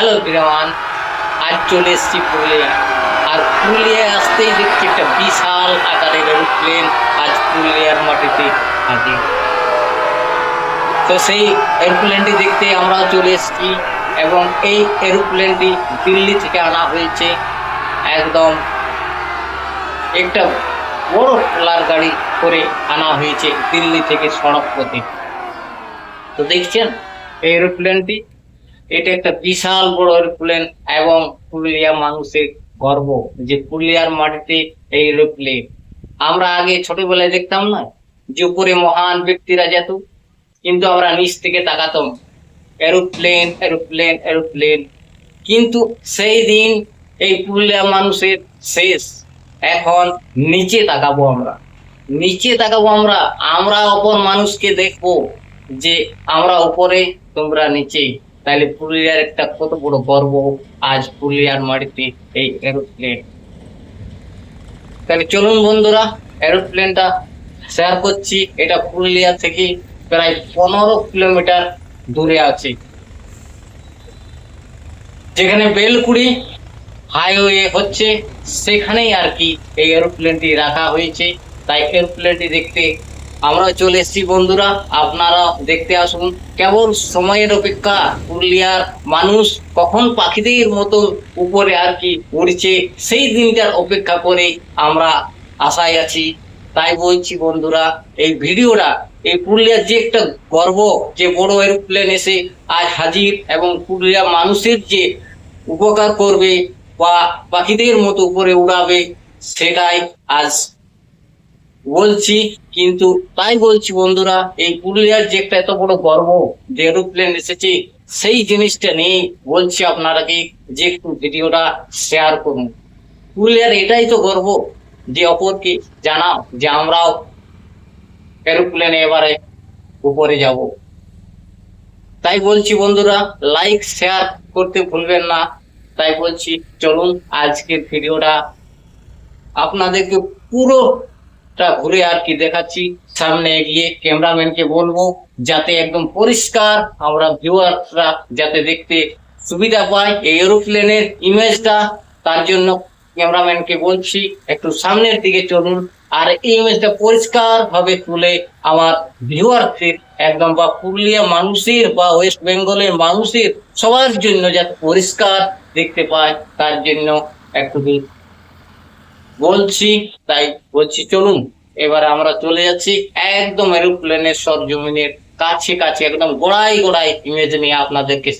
Hello বিরামান আজ চলে এসেছি পুরুলিয়া। আর পুরুলিয়ায় আসতেই দেখছি একটা বিশাল আকারের এরোপ্লেন আজ পুরুলিয়ার মাটিতে হাজির। তো সেই এরোপ্লেনটি দেখতে আমরাও চলে এসেছি এবং এই এরোপ্লেনটি দিল্লি থেকে আনা হয়েছে একদম একটা বড় ট্রলার গাড়ি করে আনা হয়েছে দিল্লি থেকে সড়ক পথে। তো দেখছেন, এই এরোপ্লেনটি এটা একটা বিশাল বড় এরোপ্লেন এবং পুরুলিয়া মানুষের গর্ব যে পুরুলিয়ার মাটিতে এই এরোপ্লেন। আমরা আগে ছোটবেলায় দেখতাম না যে উপরে মহান ব্যক্তিরা যেত, কিন্তু আমরা নিচ থেকে তাকাতাম। Aeroplane aeroplane aeroplane. কিন্তু সেই দিন এই পুরুলিয়া মানুষের শেষ। এখন নিচে তাকাবো আমরা। নিচে তাকাবো আমরা আমরা অপর মানুষকে দেখব যে আমরা উপরে, তোমরা নিচে তাহলে পুরুলিয়ার একটা কত বড় গর্ব আজ পুরুলিয়ার মাটিতে এই এরোপ্লেন তাহলে চলুন বন্ধুরা এরোপ্লেনটা শেয়ার করছি। এটা পুরুলিয়া থেকে প্রায় পনেরো কিলোমিটার দূরে আছে। যেখানে বেলকুড়ি হাইওয়ে হচ্ছে, সেখানেই আর কি এই এরোপ্লেনটি রাখা হয়েছে। তাই এরোপ্লেনটি দেখতে আমরা চলে এসেছি, বন্ধুরা। আপনারা দেখতে আসুন কেবল সময়ের অপেক্ষা পুরুলিয়ার মানুষ কখন পাখিদের মতো উপরে আর কি উড়ছে, সেই দিনটার অপেক্ষা করে আমরা আশায় আছি। তাই বলছি, বন্ধুরা, এই ভিডিওটা, এই পুরুলিয়ার যে একটা গর্ব, যে বড় এরোপ্লেন এসে আজ হাজির এবং পুরুলিয়া মানুষের যে উপকার করবে বা পাখিদের মতো উপরে উড়াবে, সেটাই আজ বলছি, কিন্তু তাই বলছি বন্ধুরা, এই পুরুলিয়ার যে একটা এত বড় গর্ব, যে এরোপ্লেন এসেছে, সেই জিনিসটা নিয়ে বলছি আপনারাকে যে একটু ভিডিওটা শেয়ার করুন। পুরুলিয়ার এটাই তো গর্ব, যে অপরকে জানাও, যে আমরাও এরোপ্লেনে এবারে উপরে যাব। তাই বলছি বন্ধুরা লাইক শেয়ার করতে ভুলবেন না। তাই বলছি, চলুন আজকের ভিডিওটা আপনাদেরকে পুরোটা ঘুরে আর কি দেখাচ্ছি। সামনে এগিয়ে ক্যামেরাম্যানকে বলব, যাতে একদম পরিষ্কার আমরা ভিউয়াররা যাতে দেখতে সুবিধা পায় এই এরোপ্লেনের ইমেজটা তার জন্য ক্যামেরাম্যানকে বলছি, একটু সামনের দিকে চলুন আর এই ইমেজটা পরিষ্কার ভাবে তুলে আমার ভিউয়ারদের একদম বা পুরুলিয়া মানুষের বা ওয়েস্ট বেঙ্গলের মানুষের সবার জন্য যাতে পরিষ্কার দেখতে পায়, তার জন্য একটু বলছি, তাই বলছি, চলুন। এবার আমরা চলে যাচ্ছি একদম এরোপ্লেনের সরজমিনের কাছে কাছে, একদম গোড়াই গোড়াই ইমেজ নিয়ে আপনাদেরকে